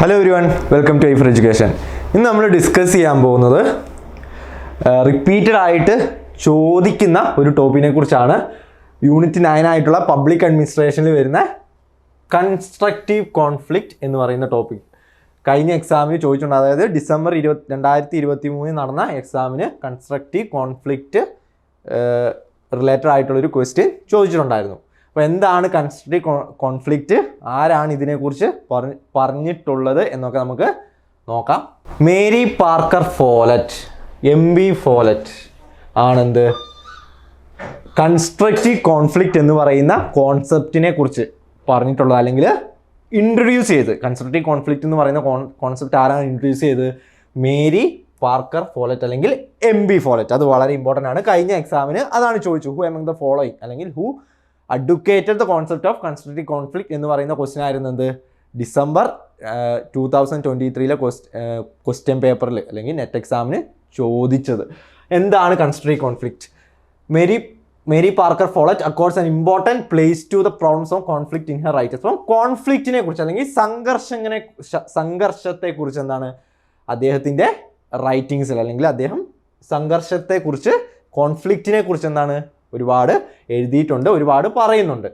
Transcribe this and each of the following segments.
Hello everyone welcome to I four education ഇന്ന് നമ്മൾ discuss ചെയ്യാൻ പോകുന്നത് റിപ്പീറ്റഡ് ആയിട്ട് ചോദിക്കുന്ന ഒരു ടോപ്പിനെ കുറിച്ചാണ്. യൂണിറ്റ് നയൻ ആയിട്ടുള്ള പബ്ലിക് അഡ്മിനിസ്ട്രേഷനിൽ വരുന്ന കൺസ്ട്രക്റ്റീവ് കോൺഫ്ലിക്റ്റ് എന്ന് പറയുന്ന ടോപ്പിക് കഴിഞ്ഞ എക്സാമിന് ചോദിച്ചിട്ടുണ്ട്. അതായത് ഡിസംബർ ഇരുപത്തി രണ്ടായിരത്തി ഇരുപത്തി മൂന്നിൽ നടന്ന എക്സാമിന് കൺസ്ട്രക്റ്റീവ് കോൺഫ്ലിക്റ്റ് റിലേറ്റഡ് ആയിട്ടുള്ളൊരു ക്വസ്റ്റ്യൻ ചോദിച്ചിട്ടുണ്ടായിരുന്നു. അപ്പോൾ എന്താണ് കൺസ്ട്രി കോൺഫ്ലിക്റ്റ് ആരാണ് ഇതിനെക്കുറിച്ച് പറഞ്ഞ് പറഞ്ഞിട്ടുള്ളത് എന്നൊക്കെ നമുക്ക് നോക്കാം. Mary Parker Follett M B Follett ആണെന്ത്? Constructive conflict എന്ന് പറയുന്ന കോൺസെപ്റ്റിനെ കുറിച്ച് പറഞ്ഞിട്ടുള്ളത് അല്ലെങ്കിൽ ഇൻട്രൊഡ്യൂസ് ചെയ്ത്. കൺസ്ട്രക്റ്റീവ് കോൺഫ്ലിക്റ്റ് എന്ന് പറയുന്ന കോൺസെപ്റ്റ് ആരാണ് ഇൻട്രൊഡ്യൂസ് ചെയ്ത്? മേരി പാർക്കർ ഫോലറ്റ് അല്ലെങ്കിൽ എം ബി ഫോലറ്റ്. അത് വളരെ ഇമ്പോർട്ടന്റ് ആണ്. കഴിഞ്ഞ എക്സാമിന് അതാണ് ചോദിച്ചു ഹു എമംഗ് ദ ഫോളോയിങ് അല്ലെങ്കിൽ who advocated the concept of constructive conflict എന്ന് പറയുന്ന ക്വസ്റ്റ്യൻ ആയിരുന്നു എന്ത്? ഡിസംബർ ടു തൗസൻഡ് ട്വന്റി ത്രീയിലെ ക്വസ്റ്റ്യൻ പേപ്പറിൽ അല്ലെങ്കിൽ നെറ്റ് എക്സാമിന് ചോദിച്ചത്. എന്താണ് constructive conflict Mary Mary Parker Follett accords an important place to the problems of conflict in her writers അപ്പം കോൺഫ്ലിക്റ്റിനെ കുറിച്ച് അല്ലെങ്കിൽ സംഘർഷങ്ങനെ സംഘർഷത്തെക്കുറിച്ച് എന്താണ്? അദ്ദേഹത്തിന്റെ റൈറ്റിങ്സിൽ അല്ലെങ്കിൽ അദ്ദേഹം സംഘർഷത്തെക്കുറിച്ച് കോൺഫ്ലിക്റ്റിനെ കുറിച്ച് എന്താണ്? ഒരുപാട് എഴുതിയിട്ടുണ്ട് ഒരുപാട് പറയുന്നുണ്ട്.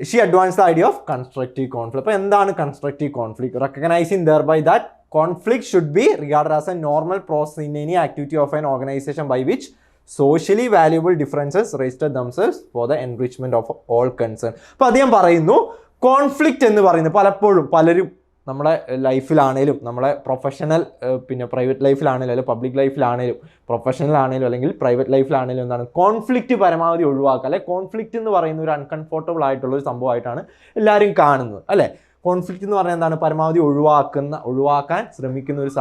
She advance idea of constructive conflict അപ്പോൾ എന്താണ് constructive conflict recognising thereby that conflict should be regard as a normal process in any activity of an organisation by which socially valuable differences register themselves for the enrichment of all concern അപ്പോൾ അദ്ദേഹം പറയുന്നു conflict എന്ന് പറയുന്നത് പലപ്പോഴും പലരും നമ്മുടെ ലൈഫിലാണേലും നമ്മളെ professional പിന്നെ പ്രൈവറ്റ് ലൈഫിലാണേലും അല്ലെങ്കിൽ പബ്ലിക് ലൈഫിലാണേലും പ്രൊഫഷണൽ ആണേലും അല്ലെങ്കിൽ പ്രൈവറ്റ് ലൈഫിലാണേലും എന്താണ് കോൺഫ്ലിക്റ്റ് പരമാവധി ഒഴിവാക്കുക. അല്ലെ കോൺഫ്ലിക്റ്റ് എന്ന് പറയുന്ന ഒരു അൺകംഫോർട്ടബിൾ ആയിട്ടുള്ള ഒരു സംഭവമായിട്ടാണ് എല്ലാവരും കാണുന്നത്. അല്ലേ? കോൺഫ്ലിക്റ്റ് എന്ന് പറഞ്ഞാൽ എന്താണ്? പരമാവധി ഒഴിവാക്കുന്ന ഒഴിവാക്കാൻ ശ്രമിക്കുന്ന ഒരു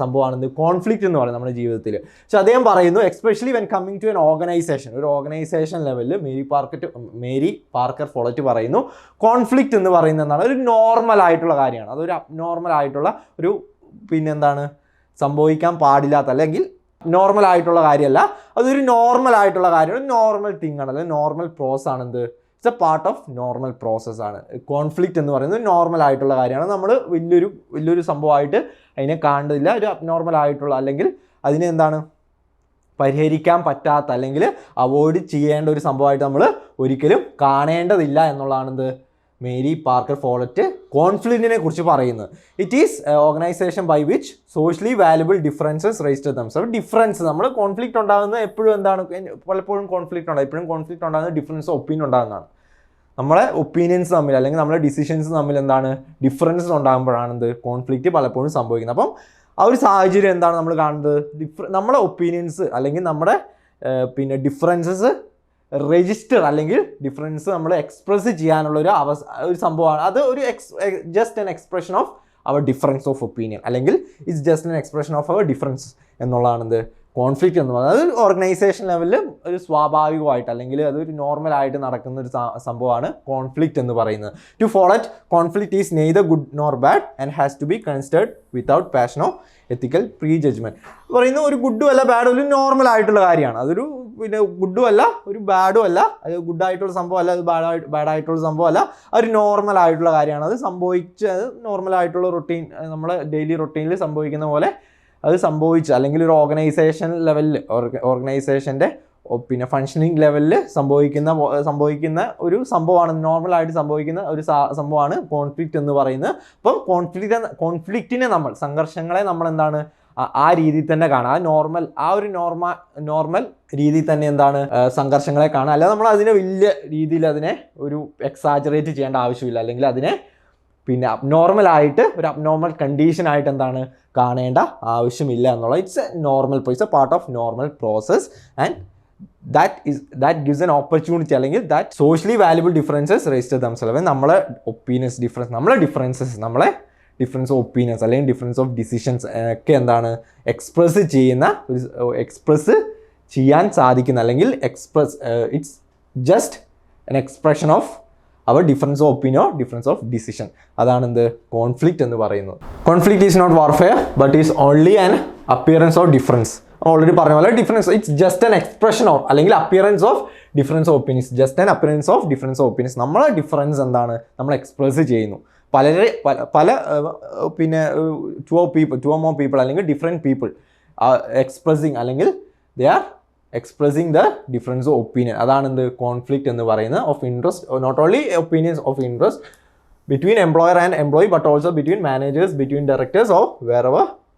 സംഭവമാണെന്ന് കോൺഫ്ലിക്റ്റ് എന്ന് പറയുന്നത് നമ്മുടെ ജീവിതത്തിൽ പക്ഷെ അദ്ദേഹം പറയുന്നു especially when coming to an organisation ഒരു ഓർഗനൈസേഷൻ ലെവലിൽ Mary Parker Mary Parker Follett പറയുന്നു കോൺഫ്ലിക്റ്റ് എന്ന് പറയുന്നത് എന്താണ്? ഒരു നോർമൽ ആയിട്ടുള്ള കാര്യമാണ്. അതൊരു അബ്നോർമൽ ആയിട്ടുള്ള ഒരു പിന്നെന്താണ് സംഭവിക്കാൻ പാടില്ലാത്ത അല്ലെങ്കിൽ നോർമൽ ആയിട്ടുള്ള കാര്യമല്ല. അതൊരു നോർമൽ ആയിട്ടുള്ള കാര്യമാണ്. നോർമൽ തിങ് ആണ്. അല്ലെങ്കിൽ നോർമൽ പ്രോസ് ആണ് എന്ത് it's a part of normal പ്രോസസ്സാണ് കോൺഫ്ലിക്റ്റ് എന്ന് പറയുന്നത് നോർമൽ ആയിട്ടുള്ള കാര്യമാണ്. നമ്മൾ വലിയൊരു വലിയൊരു സംഭവമായിട്ട് അതിനെ കാണുന്നില്ല. ഒരു അബ്നോർമൽ ആയിട്ടുള്ള അല്ലെങ്കിൽ അതിനെ എന്താണ്? പരിഹരിക്കാൻ പറ്റാത്ത അല്ലെങ്കിൽ അവോയ്ഡ് ചെയ്യേണ്ട ഒരു സംഭവമായിട്ട് നമ്മൾ ഒരിക്കലും കാണേണ്ടതില്ല എന്നുള്ളതാണെന്ത്? മേരി പാർക്കർ ഫോളറ്റ് കോൺഫ്ലിക്റ്റിനെ കുറിച്ച് പറയുന്നത് it is organisation by which socially valuable differences register them അപ്പോൾ ഡിഫറൻസ് നമ്മൾ കോൺഫ്ലിക്റ്റ് ഉണ്ടാകുന്നത് എപ്പോഴും എന്താണ്? പലപ്പോഴും കോൺഫ്ലിക്റ്റ് ഉണ്ടാകും. എപ്പോഴും കോൺഫ്ലിക്റ്റ് ഉണ്ടാകുന്നത് ഡിഫറൻസ് ഒപ്പീനിയൻ ഉണ്ടാകുന്നതാണ്. നമ്മളെ ഒപ്പീനിയൻസ് തമ്മിൽ അല്ലെങ്കിൽ നമ്മളെ ഡിസിഷൻസ് തമ്മിൽ എന്താണ്? ഡിഫറൻസ് ഉണ്ടാകുമ്പോഴാണ് എന്ത്? കോൺഫ്ലിക്റ്റ് പലപ്പോഴും സംഭവിക്കുന്നത്. അപ്പം ആ ഒരു സാഹചര്യം എന്താണ് നമ്മൾ കാണുന്നത്? ഡിഫറ നമ്മളെ ഒപ്പീനിയൻസ് അല്ലെങ്കിൽ നമ്മുടെ പിന്നെ ഡിഫറൻസസ് രജിസ്റ്റർ അല്ലെങ്കിൽ ഡിഫറൻസ് നമ്മൾ എക്സ്പ്രസ് ചെയ്യാനുള്ള ഒരു അവസ ഒരു സംഭവമാണ്. അത് ഒരു ex just an expression of our difference of opinion അല്ലെങ്കിൽ it's just an expression of our difference എന്നുള്ളതാണെന്ത്? Conflict എന്ന് പറയുന്നത്. അത് ഓർഗനൈസേഷൻ ലെവലിൽ ഒരു സ്വാഭാവികമായിട്ട് അല്ലെങ്കിൽ അതൊരു നോർമലായിട്ട് നടക്കുന്ന ഒരു സംഭവമാണ് കോൺഫ്ലിക്റ്റ് എന്ന് പറയുന്നത്. To follow it conflict is neither good nor bad and has to be considered without പാഷനോ ethical prejudgement പറയുന്ന ഒരു ഗുഡും അല്ല ബാഡും ഒരു നോർമൽ ആയിട്ടുള്ള കാര്യമാണ്. അതൊരു പിന്നെ ഗുഡും അല്ല ഒരു ബാഡും അല്ല. അത് ഗുഡായിട്ടുള്ള സംഭവം അല്ല അത് ബാഡായിട്ട് ബാഡായിട്ടുള്ള അല്ല. ഒരു നോർമൽ ആയിട്ടുള്ള കാര്യമാണ്. അത് സംഭവിച്ച് അത് നോർമൽ ആയിട്ടുള്ള റൊട്ടീൻ നമ്മുടെ ഡെയിലി റൊട്ടീനിൽ സംഭവിക്കുന്ന പോലെ അത് സംഭവിച്ച് അല്ലെങ്കിൽ ഒരു ഓർഗനൈസേഷൻ ലെവലിൽ ഓർഗനൈസേഷന്റെ പിന്നെ ഫങ്ഷനിങ് ലെവലിൽ സംഭവിക്കുന്ന സംഭവിക്കുന്ന ഒരു സംഭവമാണ് നോർമലായിട്ട് സംഭവിക്കുന്ന ഒരു സംഭവമാണ് കോൺഫ്ലിക്റ്റ് എന്ന് പറയുന്നത്. അപ്പം കോൺഫ്ലിക്റ്റ് കോൺഫ്ലിക്റ്റിനെ നമ്മൾ സംഘർഷങ്ങളെ നമ്മൾ എന്താണ് ആ രീതിയിൽ തന്നെ കാണാം. ആ നോർമൽ ആ ഒരു നോർമ നോർമൽ രീതിയിൽ തന്നെ എന്താണ് സംഘർഷങ്ങളെ കാണാം. അല്ലാതെ നമ്മൾ അതിനെ വലിയ രീതിയിൽ അതിനെ ഒരു എക്സാജറേറ്റ് ചെയ്യേണ്ട ആവശ്യമില്ല. അല്ലെങ്കിൽ അതിനെ പിന്നെ അബ്നോർമൽ ആയിട്ട് ഒരു അബ്നോർമൽ കണ്ടീഷൻ ആയിട്ട് എന്താണ് കാണേണ്ട ആവശ്യമില്ല എന്നുള്ള it's a normal it's a part of normal process and that is that gives an opportunity അല്ലെങ്കിൽ that socially valuable differences register themselves നമ്മളെ ഒപ്പീനിയൻസ് ഡിഫറൻസ് നമ്മളെ ഡിഫറൻസസ് നമ്മളെ ഡിഫറൻസ് ഓഫ് ഒപ്പീനിയൻസ് അല്ലെങ്കിൽ ഡിഫറൻസ് ഓഫ് ഡിസിഷൻസ് ഒക്കെ എന്താണ് express ചെയ്യുന്ന ഒരു express ചെയ്യാൻ സാധിക്കുന്ന അല്ലെങ്കിൽ express it's just an expression of our difference of opinion difference of decision അതാണ് എന്ത്? കോൺഫ്ലിക്റ്റ് എന്ന് പറയുന്നത്. Conflict is not warfare but is only an appearance of difference already പറഞ്ഞ പോലെ difference it's just an expression of അല്ലെങ്കിൽ appearance of difference of opinions just an appearance of difference of opinions നമ്മളെ difference എന്താണ്? നമ്മൾ express ചെയ്യുന്നു. പലരെ പല പല പിന്നെ to all people to more people അല്ലെങ്കിൽ ഡിഫറെന്റ് പീപ്പിൾ എക്സ്പ്രസിങ് അല്ലെങ്കിൽ they are expressing the difference of opinion അതാണ് എന്ത്? കോൺഫ്ലിക്റ്റ് എന്ന് പറയുന്നത് of interest not only opinions of interest between employer and employee but also between managers between directors of വേറെ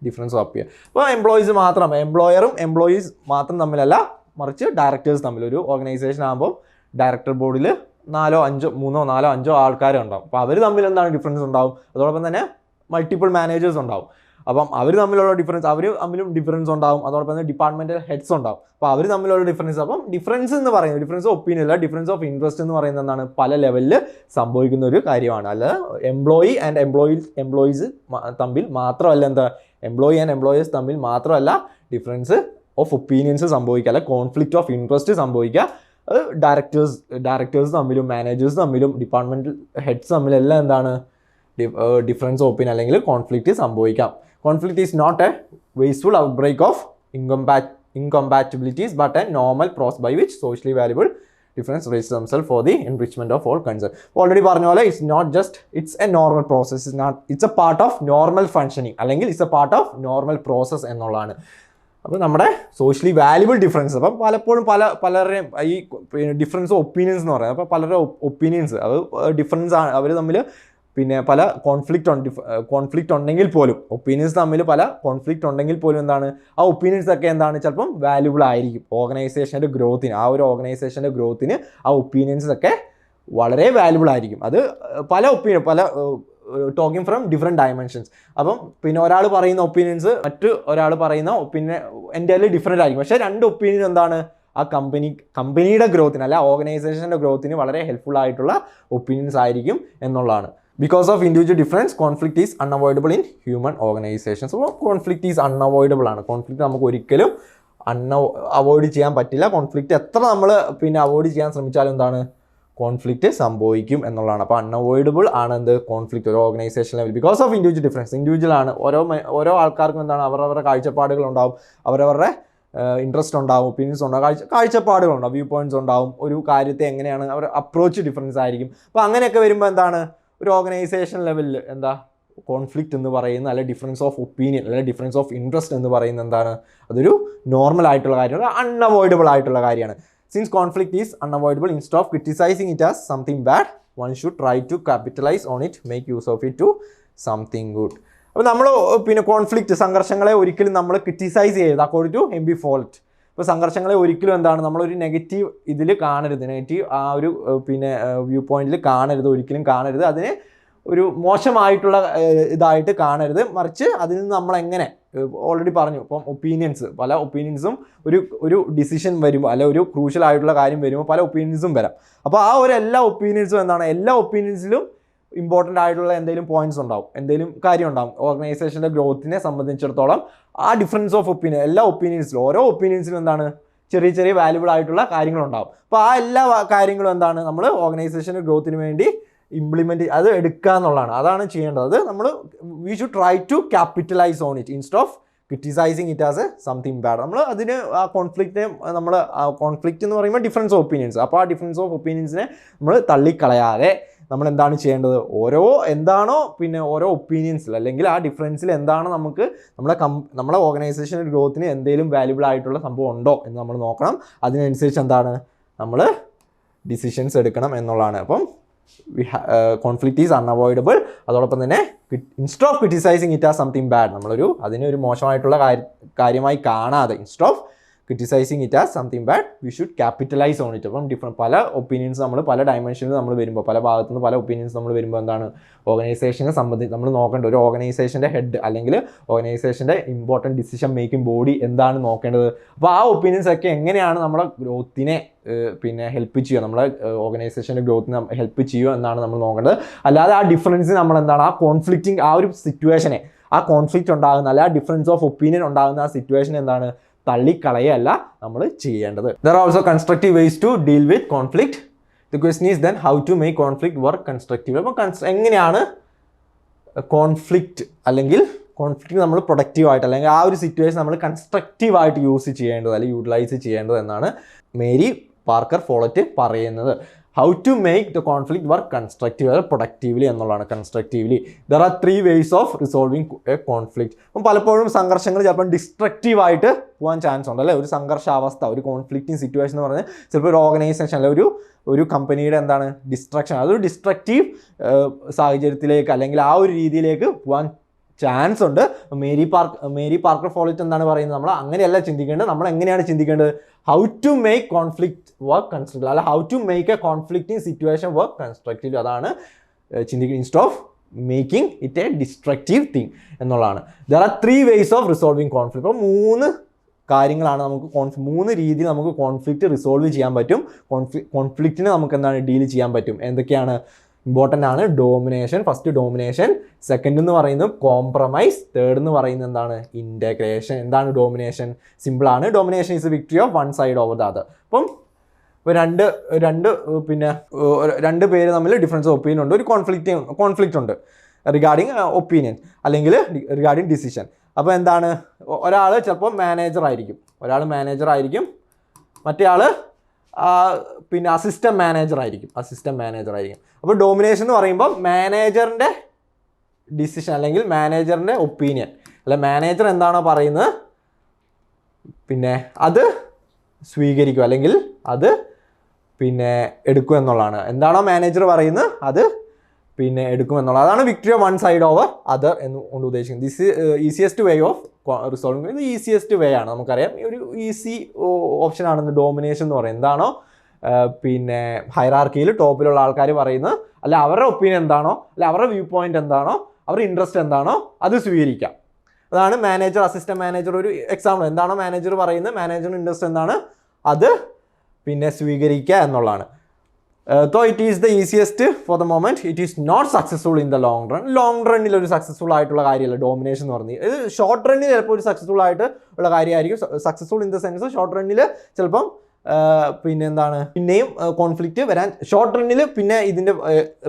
difference appear അപ്പോൾ employees മാത്രം എംപ്ലോയറും employees മാത്രം തമ്മിലല്ല മറിച്ച് ഡയറക്ടേഴ്സ് തമ്മിൽ ഒരു ഓർഗനൈസേഷൻ ആകുമ്പോൾ ഡയറക്ടർ ബോർഡിൽ നാലോ അഞ്ചോ മൂന്നോ നാലോ അഞ്ചോ ആൾക്കാരുണ്ടാവും അപ്പോൾ അവർ തമ്മിൽ എന്താണ് ഡിഫറൻസ് ഉണ്ടാവും? അതോടൊപ്പം തന്നെ മൾട്ടിപ്പിൾ മാനേജേഴ്സ് ഉണ്ടാവും. അപ്പം അവർ തമ്മിലുള്ള ഡിഫറൻസ് അവർ തമ്മിലും ഡിഫറൻസ് ഉണ്ടാവും. അതോടൊപ്പം തന്നെ ഡിപ്പാർട്ട്മെന്റൽ ഹെഡ്സ് ഉണ്ടാവും. അപ്പോൾ അവർ തമ്മിലുള്ള ഡിഫറൻസ് അപ്പം ഡിഫറൻസ് എന്ന് പറയുന്നത് ഡിഫറൻസ് ഓഫ് ഒപ്പീനിയൻ അല്ല ഡിഫറൻസ് ഓഫ് ഇൻട്രസ്റ്റ് എന്ന് പറയുന്നത് എന്താണ്? പല ലെവലിൽ സംഭവിക്കുന്ന ഒരു കാര്യമാണ്. അല്ല എംപ്ലോയി ആൻഡ് എംപ്ലോയീസ് എംപ്ലോയീസ് തമ്മിൽ മാത്രമല്ല എന്താ? എംപ്ലോയി ആൻഡ് എംപ്ലോയീസ് തമ്മിൽ മാത്രമല്ല ഡിഫറൻസ് ഓഫ് ഒപ്പീനിയൻസ് സംഭവിക്കുക അല്ല കോൺഫ്ലിക്റ്റ് ഓഫ് ഇൻട്രസ്റ്റ് സംഭവിക്കുക. അത് ഡയറക്ടേഴ്സ് ഡയറക്ടേഴ്സ് തമ്മിലും മാനേജേഴ്സ് തമ്മിലും ഡിപ്പാർട്ട്മെന്റൽ ഹെഡ്സ് തമ്മിലെല്ലാം എന്താണ്? ഡിഫറൻസ് ഒപ്പീനിയൻ അല്ലെങ്കിൽ കോൺഫ്ലിക്റ്റ് സംഭവിക്കാം. Conflict is not a wasteful outbreak of incompat incompatibilities but a normal process by which socially valuable difference race themselves for the enrichment of all concern already പറഞ്ഞ പോലെ it's not just it's a normal process it's not it's a part of normal functioning അല്ലെങ്കിൽ it's a part of normal process എന്നുള്ളതാണ്. അപ്പോൾ നമ്മുടെ socially valuable difference അപ്പം പലപ്പോഴും പല പലരുടെയും ഈ ഡിഫറൻസ് ഒപ്പീനിയൻസ് എന്ന് പറയുന്നത് അപ്പോൾ പലരുടെ ഒപ്പീനിയൻസ് അത് ഡിഫറൻസ് ആണ്. അവർ തമ്മിൽ പിന്നെ പല കോൺഫ്ലിക്റ്റ് ഉണ്ട് കോൺഫ്ലിക്റ്റ് ഉണ്ടെങ്കിൽ പോലും ഒപ്പീനിയൻസ് തമ്മിൽ പല കോൺഫ്ലിക്റ്റ് ഉണ്ടെങ്കിൽ പോലും എന്താണ്? ആ ഒപ്പീനിയൻസ് ഒക്കെ എന്താണ്? ചിലപ്പം വാല്യുബിൾ ആയിരിക്കും. ഓർഗനൈസേഷന്റെ ഗ്രോത്തിന് ആ ഒരു ഓർഗനൈസേഷന്റെ ഗ്രോത്തിന് ആ ഒപ്പീനിയൻസ് ഒക്കെ വളരെ വാല്യുബിൾ ആയിരിക്കും. അത് പല ഒപ്പീനിയൻ പല ടോക്കിംഗ് ഫ്രം ഡിഫറെന്റ് ഡയമെൻഷൻസ് അപ്പം പിന്നെ ഒരാൾ പറയുന്ന ഒപ്പീനിയൻസ് മറ്റു ഒരാൾ പറയുന്ന ഒപ്പീനിയൻ എന്റെ ഡിഫറെന്റ് ആയിരിക്കും. പക്ഷേ രണ്ട് ഒപ്പീനിയൻ എന്താണ്? ആ കമ്പനി കമ്പനിയുടെ ഗ്രോത്തിന് അല്ല ഓർഗനൈസേഷന്റെ ഗ്രോത്തിന് വളരെ ഹെൽപ്ഫുൾ ആയിട്ടുള്ള ഒപ്പീനിയൻസ് ആയിരിക്കും എന്നുള്ളതാണ്. Because of individual difference conflict is unavoidable in human organisations അപ്പോൾ കോൺഫ്ലിക്റ്റ് ഈസ് അൺഅവോയ്ഡബിൾ ആണ്. കോൺഫ്ലിക്റ്റ് നമുക്ക് ഒരിക്കലും അൺ അവോയ്ഡ് ചെയ്യാൻ പറ്റില്ല. കോൺഫ്ലിക്റ്റ് എത്ര നമ്മൾ പിന്നെ അവോയ്ഡ് ചെയ്യാൻ ശ്രമിച്ചാലും എന്താണ്? കോൺഫ്ലിക്റ്റ് സംഭവിക്കും എന്നുള്ളതാണ്. അപ്പോൾ അൺഅവോയ്ഡബിൾ ആണ് എന്ത് കോൺഫ്ലിക്റ്റ് ഒരു organisation level because of individual difference individual ആണ്. ഓരോ ഓരോ ആൾക്കാർക്കും എന്താണ്? അവരവരുടെ കാഴ്ചപ്പാടുകൾ ഉണ്ടാവും. അവരവരുടെ ഇൻട്രസ്റ്റ് ഉണ്ടാവും. ഒപ്പീനിയൻസ് ഉണ്ടാവും. കാഴ്ച കാഴ്ചപ്പാടുകളുണ്ടാവും വ്യൂ പോയിന്റ്സ് ഉണ്ടാവും. ഒരു കാര്യത്തെ എങ്ങനെയാണ് അവർ അപ്രോച്ച് ഡിഫറൻസ് ആയിരിക്കും. അപ്പോൾ അങ്ങനെയൊക്കെ വരുമ്പോൾ എന്താണ്? ഒരു ഓർഗനൈസേഷൻ ലെവലിൽ എന്താ? കോൺഫ്ലിക്റ്റ് എന്ന് പറയുന്ന അല്ലെ ഡിഫറൻസ് ഓഫ് ഒപ്പീനിയൻ അല്ലെ ഡിഫറൻസ് ഓഫ് ഇൻട്രസ്റ്റ് എന്ന് പറയുന്ന എന്താണ്? അതൊരു നോർമൽ ആയിട്ടുള്ള കാര്യമാണ്. അൺഅവോയ്ഡബിൾ ആയിട്ടുള്ള കാര്യമാണ്. Since conflict is unavoidable instead of criticising it as something bad one should try to capitalise on it make use of it to something good അപ്പോൾ നമ്മൾ പിന്നെ കോൺഫ്ലിക്റ്റ് സംഘർഷങ്ങളെ ഒരിക്കലും നമ്മൾ ക്രിറ്റിസൈസ് ചെയ്യരുത് according to M B Follett ഇപ്പോൾ സംഘർഷങ്ങളെ ഒരിക്കലും എന്താണ് നമ്മളൊരു നെഗറ്റീവ് ഇതിൽ കാണരുത് നെഗറ്റീവ് ആ ഒരു പിന്നെ വ്യൂ പോയിന്റിൽ കാണരുത് ഒരിക്കലും കാണരുത്. അതിനെ ഒരു മോശമായിട്ടുള്ള ഇതായിട്ട് കാണരുത്. മറിച്ച് അതിൽ നിന്ന് നമ്മൾ എങ്ങനെ ഓൾറെഡി പറഞ്ഞു ഇപ്പം ഒപ്പീനിയൻസ് പല ഒപ്പീനിയൻസും ഒരു ഒരു ഡിസിഷൻ വരുമ്പോൾ അല്ലെ ഒരു ക്രൂഷ്യൽ ആയിട്ടുള്ള കാര്യം വരുമ്പോൾ പല ഒപ്പീനിയൻസും വരാം. അപ്പോൾ ആ ഒരു എല്ലാ ഒപ്പീനിയൻസും എന്താണ്? എല്ലാ ഒപ്പീനിയൻസിലും ഇമ്പോർട്ടന്റ് ആയിട്ടുള്ള എന്തെങ്കിലും പോയിന്റ്സ് ഉണ്ടാവും. എന്തെങ്കിലും കാര്യം ഉണ്ടാവും. ഓർഗനൈസേഷന്റെ ഗ്രോത്തിനെ സംബന്ധിച്ചിടത്തോളം ആ ഡിഫറൻസ് ഓഫ് ഒപ്പീനിയൻ എല്ലാ ഒപ്പീനിയൻസിലും ഓരോ ഒപ്പീനിയൻസിലും എന്താണ്? ചെറിയ ചെറിയ വാല്യുബിൾ ആയിട്ടുള്ള കാര്യങ്ങളുണ്ടാവും അപ്പോൾ ആ എല്ലാ കാര്യങ്ങളും എന്താണ്? നമ്മൾ ഓർഗനൈസേഷന്റെ ഗ്രോത്തിന് വേണ്ടി ഇംപ്ലിമെന്റ് അത് എടുക്കുക എന്നുള്ളതാണ് അതാണ് ചെയ്യേണ്ടത്. നമ്മൾ we should try to capitalise on it instead of criticising it as a something bad നമ്മൾ അതിന് ആ കോൺഫ്ലിക്റ്റിനെ നമ്മൾ കോൺഫ്ലിക്റ്റ് എന്ന് പറയുമ്പോൾ ഡിഫറൻസ് ഓഫ് ഒപ്പീനിയൻസ് അപ്പോൾ ആ ഡിഫറൻസ് ഓഫ് ഒപ്പീനിയൻസിനെ നമ്മൾ തള്ളിക്കളയാതെ നമ്മൾ എന്താണ് ചെയ്യേണ്ടത്? ഓരോ എന്താണോ പിന്നെ ഓരോ ഒപ്പീനിയൻസിൽ അല്ലെങ്കിൽ ആ ഡിഫറൻസിൽ എന്താണ് നമുക്ക് നമ്മുടെ കം നമ്മുടെ ഓർഗനൈസേഷൻ ഗ്രോത്തിന് എന്തെങ്കിലും വാല്യുബിൾ ആയിട്ടുള്ള സംഭവം ഉണ്ടോ എന്ന് നമ്മൾ നോക്കണം. അതിനനുസരിച്ച് എന്താണ്? നമ്മൾ ഡിസിഷൻസ് എടുക്കണം എന്നുള്ളതാണ്. അപ്പം കോൺഫ്ലിക്റ്റ് ഈസ് അൺഅവോയ്ഡബിൾ അതോടൊപ്പം തന്നെ ഇൻസ്റ്റോ ഓഫ് ക്രിറ്റിസൈസിങ് ഇറ്റ് ആ സംതിങ് ബാഡ് നമ്മളൊരു അതിനൊരു മോശമായിട്ടുള്ള കാര്യ- കാര്യമായി കാണാതെ instead of criticising it as something bad we should capitalise on it അപ്പം ഡിഫറെന്റ് പല ഒപ്പീനിയൻസ് നമ്മൾ പല ഡയമെൻഷനിൽ നമ്മൾ വരുമ്പോൾ പല ഭാഗത്തു നിന്ന് പല ഒപ്പീനിയൻസ് നമ്മൾ വരുമ്പോൾ എന്താണ്? ഓർഗനൈസേഷനെ സംബന്ധിച്ച് നമ്മൾ നോക്കേണ്ട ഒരു ഓർഗനൈസേഷന്റെ ഹെഡ് അല്ലെങ്കിൽ ഓർഗനൈസേഷന്റെ ഇമ്പോർട്ടന്റ് ഡിസിഷൻ മേക്കിംഗ് ബോഡി എന്താണ് നോക്കേണ്ടത്? അപ്പോൾ ആ ഒപ്പീനിയൻസ് ഒക്കെ എങ്ങനെയാണ് നമ്മുടെ ഗ്രോത്തിനെ പിന്നെ ഹെൽപ്പ് ചെയ്യുക? നമ്മളെ ഓർഗനൈസേഷന്റെ ഗ്രോത്തിന് ഹെൽപ്പ് ചെയ്യുക എന്നാണ് നമ്മൾ നോക്കേണ്ടത്. അല്ലാതെ ആ ഡിഫറൻസ് നമ്മൾ എന്താണ്? ആ കോൺഫ്ലിക്റ്റിംഗ് ആ ഒരു സിറ്റുവേഷനെ ആ കോൺഫ്ലിക്റ്റ് ഉണ്ടാകുന്ന അല്ല ആ ഡിഫറൻസ് ഓഫ് ഒപ്പീനിയൻ ഉണ്ടാകുന്ന ആ സിറ്റുവേഷൻ എന്താണ് തള്ളിക്കളയല്ല നമ്മൾ ചെയ്യേണ്ടത്. There also constructive ways to deal with conflict the question is then how to make conflict work constructive അപ്പോൾ കൺസ് എങ്ങനെയാണ് കോൺഫ്ലിക്റ്റ് അല്ലെങ്കിൽ കോൺഫ്ലിക്റ്റ് നമ്മൾ പ്രൊഡക്റ്റീവായിട്ട് അല്ലെങ്കിൽ ആ ഒരു സിറ്റുവേഷൻ നമ്മൾ കൺസ്ട്രക്റ്റീവായിട്ട് യൂസ് ചെയ്യേണ്ടത് അല്ലെങ്കിൽ യൂട്ടിലൈസ് ചെയ്യേണ്ടത് എന്നാണ് മേരി പാർക്കർ ഫോളറ്റ് പറയുന്നത്. How to make the conflict work constructive അതായത് പ്രൊഡക്റ്റീവ്ലി എന്നുള്ളതാണ് constructively there are three ways of resolving a conflict അപ്പം പലപ്പോഴും സംഘർഷങ്ങൾ ചിലപ്പോൾ ഡിസ്ട്രക്റ്റീവ് ആയിട്ട് പോകാൻ ചാൻസ് ഉണ്ട് അല്ലേ? ഒരു സംഘർഷാവസ്ഥ ഒരു കോൺഫ്ലിക്റ്റിംഗ് സിറ്റുവേഷൻ എന്ന് പറഞ്ഞാൽ ചിലപ്പോൾ ഒരു ഓർഗനൈസേഷൻ അല്ലെ ഒരു ഒരു കമ്പനിയുടെ എന്താണ് ഡിസ്ട്രക്ഷൻ അതൊരു ഡിസ്ട്രക്റ്റീവ് സാഹചര്യത്തിലേക്ക് അല്ലെങ്കിൽ ആ ഒരു രീതിയിലേക്ക് പോകാൻ ചാൻസ് ഉണ്ട്. Mary Park Mary Parker Follett എന്താണ് പറയുന്നത്? നമ്മൾ അങ്ങനെയല്ല ചിന്തിക്കേണ്ടത്. നമ്മൾ എങ്ങനെയാണ് ചിന്തിക്കേണ്ടത്? How to make conflict work constructive അല്ല how to make a conflicting situation work constructive അതാണ് ചിന്തിക്കുക instead of making it a destructive thing എന്നുള്ളതാണ്. There are three ways of resolving conflict അപ്പോൾ മൂന്ന് കാര്യങ്ങളാണ് നമുക്ക് കോൺഫ് മൂന്ന് രീതിയിൽ നമുക്ക് കോൺഫ്ലിക്റ്റ് റിസോൾവ് ചെയ്യാൻ പറ്റും. കോൺഫ്ലി കോൺഫ്ലിക്റ്റിനെ നമുക്ക് എന്താണ് ഡീൽ ചെയ്യാൻ പറ്റും? എന്തൊക്കെയാണ്? ഇമ്പോർട്ടന്റ് ആണ്. ഡോമിനേഷൻ ഫസ്റ്റ് ഡോമിനേഷൻ സെക്കൻഡ് എന്ന് പറയുന്നത് കോംപ്രമൈസ് തേർഡ് എന്ന് പറയുന്നത് എന്താണ്? ഇന്റഗ്രേഷൻ എന്താണ് ഡോമിനേഷൻ സിമ്പിളാണ് domination is victory of one side over the other അപ്പം രണ്ട് രണ്ട് പിന്നെ രണ്ട് പേര് തമ്മിൽ ഡിഫറൻസ് ഒപ്പീനിയൻ ഉണ്ട്. ഒരു കോൺഫ്ലിക്റ്റ് കോൺഫ്ലിക്റ്റ് ഉണ്ട്. റിഗാർഡിങ് ഒപ്പീനിയൻ അല്ലെങ്കിൽ റിഗാർഡിങ് ഡിസിഷൻ അപ്പോൾ എന്താണ്? ഒരാൾ ചിലപ്പോൾ മാനേജർ ആയിരിക്കും. ഒരാൾ മാനേജർ ആയിരിക്കും. മറ്റേ ആൾ പിന്നെ അസിസ്റ്റന്റ് മാനേജർ ആയിരിക്കും അസിസ്റ്റന്റ് മാനേജർ ആയിരിക്കും. അപ്പോൾ ഡോമിനേഷൻ എന്ന് പറയുമ്പോൾ മാനേജറിന്റെ ഡിസിഷൻ അല്ലെങ്കിൽ മാനേജറിന്റെ ഒപ്പീനിയൻ അല്ല മാനേജർ എന്താണോ പറയുന്നത് പിന്നെ അത് സ്വീകരിക്കും അല്ലെങ്കിൽ അത് പിന്നെ എടുക്കും എന്നുള്ളതാണ്. എന്താണോ മാനേജർ പറയുന്നത് അത് പിന്നെ എടുക്കും എന്നുള്ളത് അതാണ് victory one side over other എന്ന് കൊണ്ട് ഉദ്ദേശിക്കുന്നത്. This easiest way of resolving ഇത് ഈസിയസ്റ്റ് വേ ആണ് നമുക്കറിയാം. ഒരു ഈസി ഓപ്ഷൻ ആണെന്ന് ഡോമിനേഷൻ എന്ന് പറയുന്നത് എന്താണോ പിന്നെ ഹൈറാർക്കിയിൽ ടോപ്പിലുള്ള ആൾക്കാർ പറയുന്നത്. അല്ല അവരുടെ ഒപ്പീനിയൻ എന്താണോ അല്ല അവരുടെ വ്യൂ പോയിന്റ് എന്താണോ അവരുടെ ഇൻട്രസ്റ്റ് എന്താണോ അത് സ്വീകരിക്കാം. അതാണ് മാനേജർ അസിസ്റ്റന്റ് മാനേജർ ഒരു എക്സാമ്പിൾ എന്താണോ മാനേജർ പറയുന്നത്? മാനേജറിന് ഇൻട്രസ്റ്റ് എന്താണ്? അത് പിന്നെ സ്വീകരിക്കുക എന്നുള്ളതാണ്. Though it is the easiest for the moment it is not successful in the long run long റണ്ണിൽ ഒരു സക്സസ്ഫുൾ ആയിട്ടുള്ള കാര്യമല്ല. ഡോമിനേഷൻ എന്ന് പറഞ്ഞത് ഇത് ഷോർട്ട് റണ്ണിൽ ചിലപ്പോൾ ഒരു സക്സസ്ഫുൾ ആയിട്ട് ഉള്ള കാര്യമായിരിക്കും. Successful in the sense short റണ്ണിൽ ചിലപ്പം ആ, പിന്നെ എന്താണ്? പിന്നെയും കോൺഫ്ലിക്റ്റ് വരാൻ ഷോർട്ട് റണ്ണിൽ പിന്നെ ഇതിന്റെ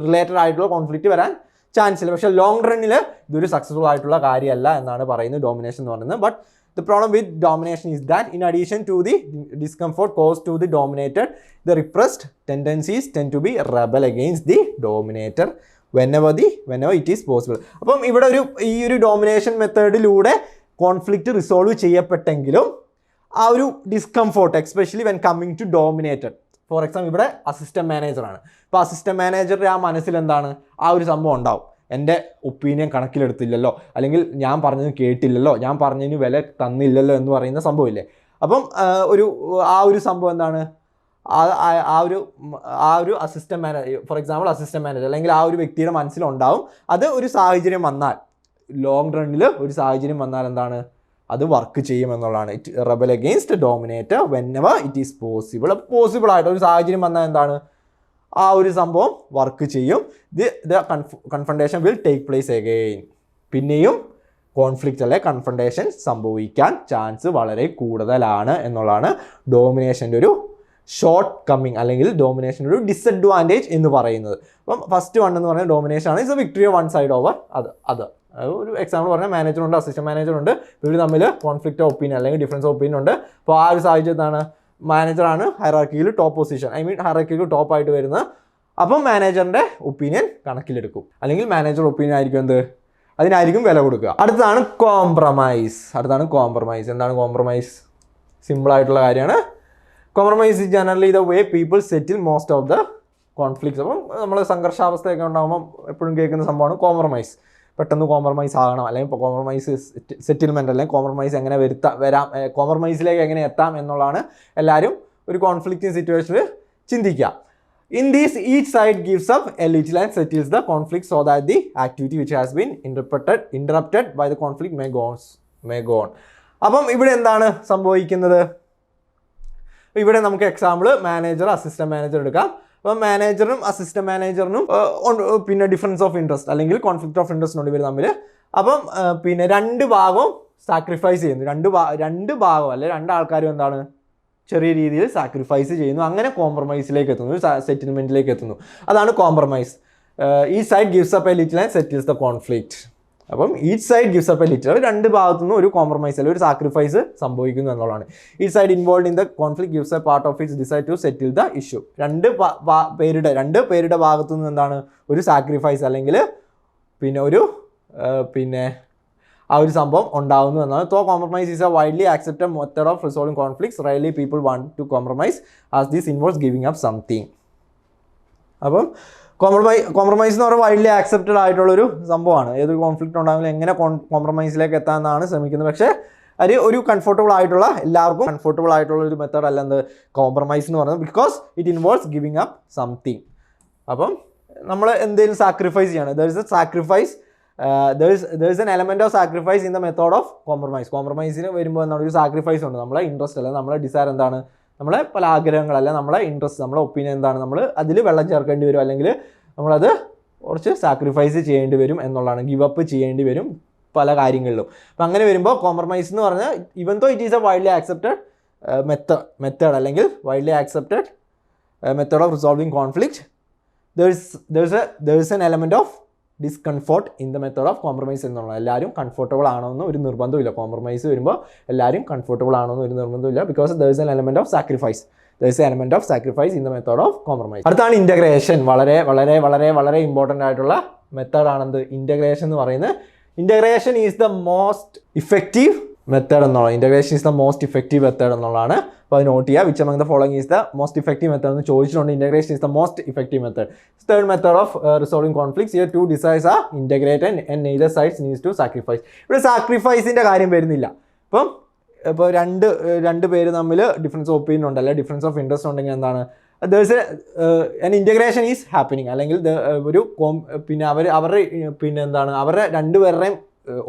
റിലേറ്റഡ് ആയിട്ടുള്ള കോൺഫ്ലിക്റ്റ് വരാൻ ചാൻസ് ഇല്ല. പക്ഷേ ലോങ് റണ്ണിൽ ഇതൊരു സക്സസ്ഫുൾ ആയിട്ടുള്ള കാര്യമല്ല എന്നാണ് പറയുന്നത്. ഡോമിനേഷൻ എന്ന് പറയുന്നത്. But The problem with domination is that in addition to the discomfort caused to the dominator, the repressed tendencies tend to be rebel against the dominator whenever the whenever it is possible. അപ്പം ഇവിടെ ഒരു ഈ ഒരു domination മെത്തേഡിലൂടെ conflict resolve ചെയ്യപ്പെട്ടെങ്കിലും ആ ഒരു discomfort especially when coming to dominated for example ഇവിടെ അസിസ്റ്റന്റ് മാനേജറാണ് ഇപ്പോൾ അസിസ്റ്റന്റ് മാനേജറുടെ ആ മനസ്സിൽ എന്താണ് ആ ഒരു സംഭവം ഉണ്ടാവും എന്റെ ഒപ്പീനിയൻ കണക്കിലെടുത്തില്ലല്ലോ. അല്ലെങ്കിൽ ഞാൻ പറഞ്ഞത് കേട്ടില്ലല്ലോ. ഞാൻ പറഞ്ഞതിന് വില തന്നില്ലല്ലോ എന്ന് പറയുന്ന സംഭവമില്ലേ? അപ്പം ഒരു ആ ഒരു സംഭവം എന്താണ്? ആ ഒരു ആ ഒരു assistant manager for example assistant manager അല്ലെങ്കിൽ ആ ഒരു വ്യക്തിയുടെ മനസ്സിലുണ്ടാവും. അത് ഒരു സാഹചര്യം വന്നാൽ ലോങ് റണ്ണിൽ ഒരു സാഹചര്യം വന്നാൽ എന്താണ്? അത് വർക്ക് ചെയ്യും എന്നുള്ളതാണ്. It rebel against dominator whenever it is possible possible ആയിട്ട് ഒരു സാഹചര്യം വന്നാൽ എന്താണ്? ആ ഒരു സംഭവം വർക്ക് ചെയ്യും. The the confrontation will take place again പിന്നെയും കോൺഫ്ലിക്റ്റ് അല്ലെ കൺഫണ്ടേഷൻ സംഭവിക്കാൻ ചാൻസ് വളരെ കൂടുതലാണ് എന്നുള്ളതാണ് ഡോമിനേഷന്റെ ഒരു ഷോർട്ട് കമ്മിങ് അല്ലെങ്കിൽ ഡോമിനേഷന്റെ ഒരു ഡിസഡ്വാന്റേജ് എന്ന് പറയുന്നത്. അപ്പം ഫസ്റ്റ് വൺ എന്ന് പറയുന്നത് ഡോമിനേഷൻ ആണ്. Is a victory one side over അത് അത് ഒരു എക്സാമ്പിൾ പറഞ്ഞാൽ മാനേജറുണ്ട് അസിസ്റ്റന്റ് മാനേജറുണ്ട് ഇവർ തമ്മിൽ കോൺഫ്ലിക്റ്റ് ഒപ്പീനിയൻ അല്ലെങ്കിൽ ഡിഫറൻസ് ഒപ്പീനിയൻ ഉണ്ട്. അപ്പോൾ ആ ഒരു സാഹചര്യത്താണ് മാനേജറാണ് ഹൈറാർക്കിയിൽ ടോപ്പ് പൊസിഷൻ ഐ മീൻ ഹൈറാർക്കിയിൽ ടോപ്പ് ആയിട്ട് വരുന്ന അപ്പം മാനേജറിന്റെ ഒപ്പീനിയൻ കണക്കിലെടുക്കും. അല്ലെങ്കിൽ മാനേജർ ഒപ്പീനിയൻ ആയിരിക്കും എന്ത്? അതിനായിരിക്കും വില കൊടുക്കുക. അടുത്തതാണ് കോംപ്രമൈസ് അടുത്താണ് കോംപ്രമൈസ് എന്താണ് കോംപ്രമൈസ് സിമ്പിൾ ആയിട്ടുള്ള കാര്യമാണ്. Compromise is generally the way people settle most of the conflicts അപ്പം നമ്മൾ സംഘർഷാവസ്ഥയൊക്കെ ഉണ്ടാകുമ്പോൾ എപ്പോഴും കേൾക്കുന്ന സംഭവമാണ് കോംപ്രമൈസ് പെട്ടെന്ന് കോംപ്രമൈസ് ആകണം. അല്ലെങ്കിൽ കോംപ്രമൈസ് സെറ്റിൽമെന്റ് അല്ലെങ്കിൽ കോംപ്രമൈസ് എങ്ങനെ വരുത്താം വരാം കോംപ്രമൈസിലേക്ക് എങ്ങനെ എത്താം എന്നുള്ളതാണ് എല്ലാവരും ഒരു കോൺഫ്ലിക്റ്റിംഗ് സിറ്റുവേഷനിൽ ചിന്തിക്കുക. In these each side gives up a little and settles the conflict so that the activity which has been interpreted interrupted by the conflict may goes may go on അപ്പം ഇവിടെ എന്താണ് സംഭവിക്കുന്നത്? ഇവിടെ നമുക്ക് എക്സാമ്പിൾ മാനേജർ അസിസ്റ്റന്റ് മാനേജർ എടുക്കാം. അപ്പം മാനേജറിനും assistant മാനേജറിനും പിന്നെ ഡിഫറൻസ് ഓഫ് ഇൻട്രസ്റ്റ് അല്ലെങ്കിൽ കോൺഫ്ലിക്ട് ഓഫ് ഇൻട്രസ്റ്റ് ഉണ്ട് ഇവർ തമ്മിൽ അപ്പം പിന്നെ രണ്ട് ഭാഗവും സാക്രിഫൈസ് ചെയ്യുന്നു. രണ്ട് രണ്ട് ഭാഗം അല്ലെ രണ്ട് ആൾക്കാരും എന്താണ്? ചെറിയ രീതിയിൽ സാക്രിഫൈസ് ചെയ്യുന്നു. അങ്ങനെ കോംപ്രമൈസിലേക്ക് എത്തുന്നു സെറ്റിൽമെന്റിലേക്ക് എത്തുന്നു. അതാണ് കോംപ്രമൈസ് ഈ side gives up a little and settles the conflict അപ്പം each side gives up a little രണ്ട് ഭാഗത്തു നിന്നും ഒരു കോംപ്രമൈസ് അല്ലെങ്കിൽ ഒരു സാക്രിഫൈസ് സംഭവിക്കുന്നു എന്നുള്ളതാണ്. ഈ side involve in the conflict gives a part of its decide to settle the issue രണ്ട് പേരുടെ രണ്ട് പേരുടെ ഭാഗത്തു നിന്ന് എന്താണ്? ഒരു സാക്രിഫൈസ് അല്ലെങ്കിൽ പിന്നെ ഒരു പിന്നെ ആ ഒരു സംഭവം ഉണ്ടാകുന്നു എന്നാണ്. Though compromise is a widely accepted method of resolving conflicts rarely people want to compromise as these involves giving up something അപ്പം കോംപ്രമൈസ് കോംപ്രമൈസ് എന്ന് പറയുമ്പോൾ വൈഡ്ലി ആക്സെപ്റ്റഡ് ആയിട്ടുള്ളൊരു സംഭവമാണ്. ഏതൊരു കോൺഫ്ലിക്റ്റ് ഉണ്ടാകുമ്പോൾ എങ്ങനെ കോംപ്രമൈസിലേക്ക് എത്താമെന്നാണ് ശ്രമിക്കുന്നത്. പക്ഷേ അത് ഒരു കംഫർട്ടബിൾ ആയിട്ടുള്ള എല്ലാവർക്കും കംഫർട്ടബിൾ ആയിട്ടുള്ള ഒരു മെത്തേഡ് അല്ല എന്ത്? കോംപ്രമൈസ് എന്ന് പറയുന്നത്. Because it involves giving up something അപ്പം നമ്മൾ എന്തെങ്കിലും സാക്രിഫൈസ് ചെയ്യണം. There is a sacrifice there is there is an element of sacrifice in the method of compromise കോംപ്രമൈസിന് വരുമ്പോൾ എന്താണ്? ഒരു സാക്രിഫൈസ് ഉണ്ട്. നമ്മളെ ഇൻട്രസ്റ്റ് അല്ല. നമ്മളെ ഡിസയർ എന്താണ്? നമ്മളെ പല ആഗ്രഹങ്ങളല്ല നമ്മളെ ഇൻട്രസ്റ്റ് നമ്മളെ ഒപ്പീനിയൻ എന്താണ് നമ്മൾ അതിൽ വെള്ളം ചേർക്കേണ്ടി വരും അല്ലെങ്കിൽ നമ്മളത് കുറച്ച് സാക്രിഫൈസ് ചെയ്യേണ്ടി വരും എന്നുള്ളതാണ് ഗിവ് അപ്പ് ചെയ്യേണ്ടി വരും പല കാര്യങ്ങളിലും. അപ്പം അങ്ങനെ വരുമ്പോൾ കോംപ്രമൈസ് എന്ന് പറഞ്ഞാൽ even though it is a widely accepted method method അല്ലെങ്കിൽ widely accepted method of resolving conflict there's there's a there's an element of discomfort in the method of compromise എന്നുള്ളത് എല്ലാവരും കംഫർട്ടബിൾ ആണോന്ന് ഒരു നിർബന്ധമില്ല കോംപ്രമൈസ് വരുമ്പോൾ എല്ലാവരും കംഫർട്ടബിൾ ആണോന്ന് ഒരു നിർബന്ധമില്ല because there is an element of sacrifice there is element of sacrifice in the method of compromise അടുത്താണ് ഇന്റഗ്രേഷൻ വളരെ വളരെ വളരെ വളരെ ഇമ്പോർട്ടന്റ് ആയിട്ടുള്ള മെത്തേഡ് ആണെന്ത്? ഇന്റഗ്രേഷൻ എന്ന് പറയുന്നത്. Integration is the most effective method എന്നുള്ളത്. Integration is the most effective method എന്നുള്ളതാണ്. അപ്പോൾ അത് നോട്ട് ചെയ്യുക which among the following is the most effective method എന്ന് ചോദിച്ചിട്ടുണ്ട്. Integration is the most effective method third method of resolving conflicts here two desires are integrate and neither sides needs to sacrifice ഇവിടെ സാക്രിഫൈസിന്റെ കാര്യം വരുന്നില്ല. ഇപ്പം ഇപ്പോൾ രണ്ട് രണ്ട് പേര് തമ്മിൽ ഡിഫറൻസ് ഓഫ് ഒപ്പീനിയൻ ഉണ്ടല്ലേ ഡിഫറൻസ് ഓഫ് ഇൻട്രസ്റ്റ് ഉണ്ടെങ്കിൽ എന്താണ്? There's an integration is happening അല്ലെങ്കിൽ ഒരു കോം പിന്നെ അവർ അവരുടെ പിന്നെ എന്താണ്? അവരുടെ രണ്ടുപേരുടെയും